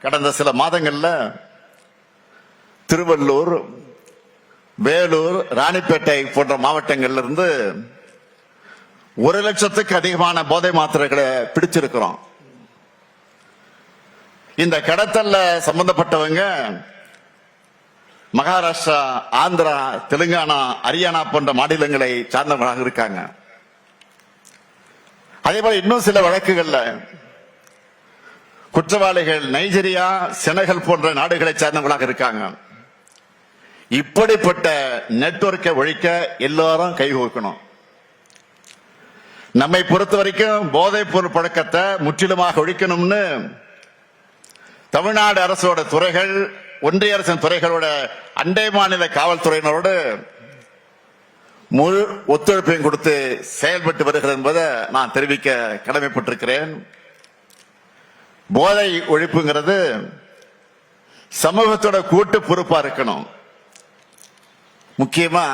கடந்த சில மாதங்கள்ல திருவள்ளூர் வேலூர் ராணிப்பேட்டை போன்ற மாவட்டங்கள்ல இருந்து ஒரு லட்சத்துக்கு அதிகமான போதை மாத்திரைகளை பிடிச்சிருக்கிறோம். இந்த கடத்தல்ல சம்பந்தப்பட்டவங்க மகாராஷ்டிரா ஆந்திரா தெலுங்கானா ஹரியானா போன்ற மாநிலங்களை சார்ந்தவர்களாக இருக்காங்க. அதே போல இன்னும் சில வழக்குகள்ல குற்றவாளிகள் நைஜீரியா செனகல் போன்ற நாடுகளை சேர்ந்தவர்களாக இருக்காங்க. இப்படிப்பட்ட நெட்வொர்க்கை ஒழிக்க எல்லாரும் கைகோக்கணும் நம்மை பொறுத்த வரைக்கும் போதைப் பொருள் பழக்கத்தை முற்றிலுமாக ஒழிக்கணும்னு தமிழ்நாடு அரசோட துறைகள் ஒன்றிய அரசின் துறைகளோட அண்டை மாநில காவல்துறையினரோடு முழு ஒத்துழைப்பையும் கொடுத்து செயல்பட்டு வருகிறது என்பதை நான் தெரிவிக்க கடமைப்பட்டிருக்கிறேன். போதை ஒழிப்புங்கிறது சமூகத்தோட கூட்டு பொறுப்பா இருக்கணும். முக்கியமா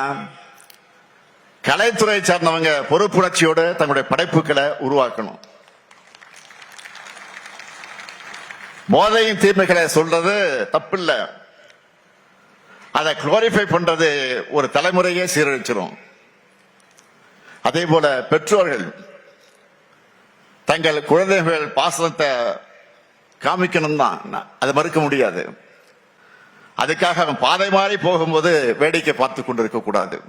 கலைத்துறை சார்ந்தவங்க பொறுப்புணர்ச்சியோடு தங்களுடைய படைப்புகளை உருவாக்கணும். போதையின் தீமைகளை சொல்றது தப்பில்லை. அதை குளோரிஃபை பண்றது ஒரு தலைமுறையே சீரழிச்சிடும் அதே போல பெற்றோர்கள் தங்கள் குழந்தைகள் பாசனத்தை காமிக்கணும் தான் அதை மறுக்க முடியாது. அதுக்காக அவன் பாதை மாறி போகும்போது வேடிக்கை பார்த்து கொண்டிருக்க கூடாது.